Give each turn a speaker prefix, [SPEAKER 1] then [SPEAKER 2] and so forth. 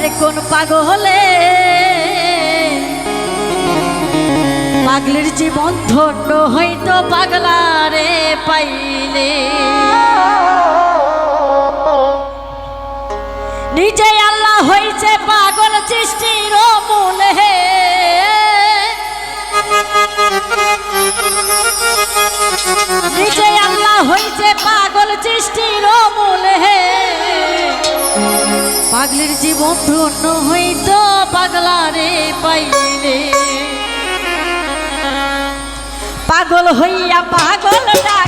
[SPEAKER 1] আর কোন পাগলে পাগলের জীবন ধন্য হইতো পাগলারে পাইলে। নিজে আল্লাহ হইছে পাগল সৃষ্টির পাগলির জীবন ধন্য হইত পাগলারে পাইলে পাগল হইয়া পাগলটা